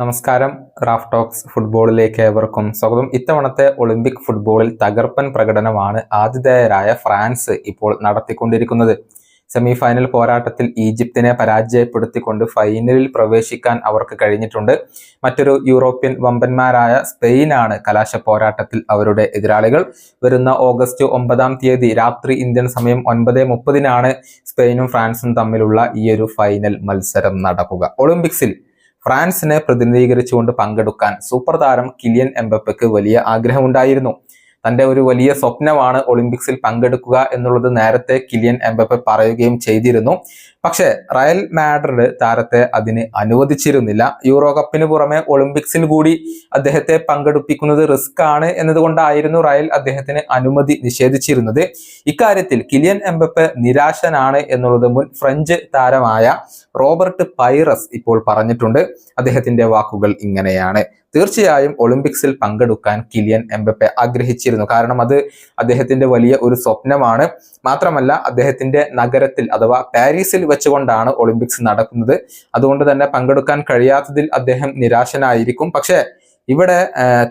നമസ്കാരം. Raf talks ഫുട്ബോളിലേക്ക് ഏവർക്കും സ്വാഗതം. ഇത്തവണത്തെ ഒളിമ്പിക് ഫുട്ബോളിൽ തകർപ്പൻ പ്രകടനമാണ് ആതിഥേയരായ ഫ്രാൻസ് ഇപ്പോൾ നടത്തിക്കൊണ്ടിരിക്കുന്നത്. സെമിഫൈനൽ പോരാട്ടത്തിൽ ഈജിപ്തിനെ പരാജയപ്പെടുത്തിക്കൊണ്ട് ഫൈനലിൽ പ്രവേശിക്കാൻ അവർക്ക് കഴിഞ്ഞിട്ടുണ്ട്. മറ്റൊരു യൂറോപ്യൻ വമ്പന്മാരായ സ്പെയിനാണ് കലാശ പോരാട്ടത്തിൽ അവരുടെ എതിരാളികൾ. വരുന്ന ഓഗസ്റ്റ് ഒമ്പതാം തീയതി രാത്രി ഇന്ത്യൻ സമയം ഒൻപത് മുപ്പതിനാണ് സ്പെയിനും ഫ്രാൻസും തമ്മിലുള്ള ഈ ഒരു ഫൈനൽ മത്സരം നടക്കുക. ഒളിമ്പിക്സിൽ ഫ്രാൻസിനെ പ്രതിനിധീകരിച്ചുകൊണ്ട് പങ്കെടുക്കാൻ സൂപ്പർ താരം കിലിയൻ എംബപ്പയ്ക്ക് വലിയ ആഗ്രഹമുണ്ടായിരുന്നു. തന്റെ ഒരു വലിയ സ്വപ്നമാണ് ഒളിമ്പിക്സിൽ പങ്കെടുക്കുക എന്നുള്ളത് നേരത്തെ കിലിയൻ എംബപ്പെ പറയുകയും ചെയ്തിരുന്നു. പക്ഷേ റയൽ മാഡ്രിഡ് താരത്തെ അതിന് അനുവദിച്ചിരുന്നില്ല. യൂറോ കപ്പിന് പുറമെ ഒളിമ്പിക്സിൽ കൂടി അദ്ദേഹത്തെ പങ്കെടുപ്പിക്കുന്നത് റിസ്ക് ആണ് എന്നതുകൊണ്ടായിരുന്നു റയൽ അദ്ദേഹത്തിന് അനുമതി നിഷേധിച്ചിരുന്നത്. ഇക്കാര്യത്തിൽ കിലിയൻ എംബപ്പ് നിരാശനാണ് എന്നുള്ളത് മുൻ ഫ്രഞ്ച് താരമായ റോബർട്ട് പൈറസ് ഇപ്പോൾ പറഞ്ഞിട്ടുണ്ട്. അദ്ദേഹത്തിന്റെ വാക്കുകൾ ഇങ്ങനെയാണ്. തീർച്ചയായും ഒളിമ്പിക്സിൽ പങ്കെടുക്കാൻ കിലിയൻ എംബപ്പെ ആഗ്രഹിച്ചിരുന്നു. കാരണം അത് അദ്ദേഹത്തിന്റെ വലിയ ഒരു സ്വപ്നമാണ്. മാത്രമല്ല അദ്ദേഹത്തിന്റെ നഗരത്തിൽ അഥവാ പാരീസിൽ വെച്ചുകൊണ്ടാണ് ഒളിമ്പിക്സ് നടക്കുന്നത്. അതുകൊണ്ട് തന്നെ പങ്കെടുക്കാൻ കഴിയാത്തതിൽ അദ്ദേഹം നിരാശനായിരിക്കും. പക്ഷേ ഇവിടെ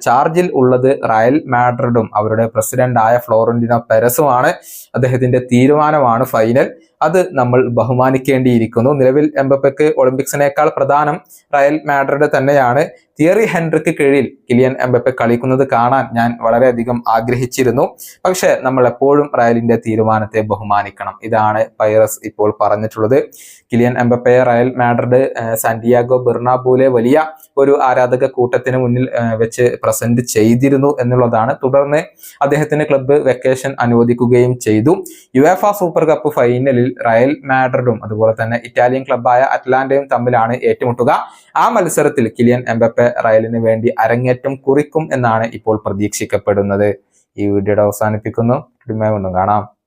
ചാർജിൽ ഉള്ളത് റയൽ മാഡ്രിഡും അവരുടെ പ്രസിഡന്റായ ഫ്ലോറന്റിനോ പെരസുമാണ്. അദ്ദേഹത്തിന്റെ തീരുമാനമാണ് ഫൈനൽ. അത് നമ്മൾ ബഹുമാനിക്കേണ്ടിയിരിക്കുന്നു. നിലവിൽ എംബപ്പയ്ക്ക് ഒളിമ്പിക്സിനേക്കാൾ പ്രധാനം റയൽ മാഡ്രിഡ് തന്നെയാണ്. തിയറി ഹെൻറിക്ക് കീഴിൽ കിലിയൻ എംബപ്പെ കളിക്കുന്നത് കാണാൻ ഞാൻ വളരെയധികം ആഗ്രഹിച്ചിരുന്നു. പക്ഷേ നമ്മൾ എപ്പോഴും റയലിന്റെ തീരുമാനത്തെ ബഹുമാനിക്കണം. ഇതാണ് പൈറസ് ഇപ്പോൾ പറഞ്ഞിട്ടുള്ളത്. കിലിയൻ എംബപ്പയെ റയൽ മാഡ്രിഡ് സാന്റിയാഗോ ബെർണാബൂലെ വലിയ ഒരു ആരാധക കൂട്ടത്തിന് മുന്നിൽ വെച്ച് പ്രസന്റ് ചെയ്തിരുന്നു എന്നുള്ളതാണ്. തുടർന്ന് അദ്ദേഹത്തിന് ക്ലബ്ബ് വെക്കേഷൻ അനുവദിക്കുകയും ചെയ്തു. യുഎഫ സൂപ്പർ കപ്പ് ഫൈനലിൽ റയൽ മാഡ്രിഡും അതുപോലെ തന്നെ ഇറ്റാലിയൻ ക്ലബായ അറ്റ്ലാന്റയും തമ്മിലാണ് ഏറ്റുമുട്ടുക. ആ മത്സരത്തിൽ കിലിയൻ എംബപ്പെ റയലിന് വേണ്ടി അരങ്ങേറ്റം കുറിക്കും എന്നാണ് ഇപ്പോൾ പ്രതീക്ഷിക്കപ്പെടുന്നത്. ഈ വീഡിയോയുടെ അവസാനിപ്പിക്കുന്നു. കാണാം.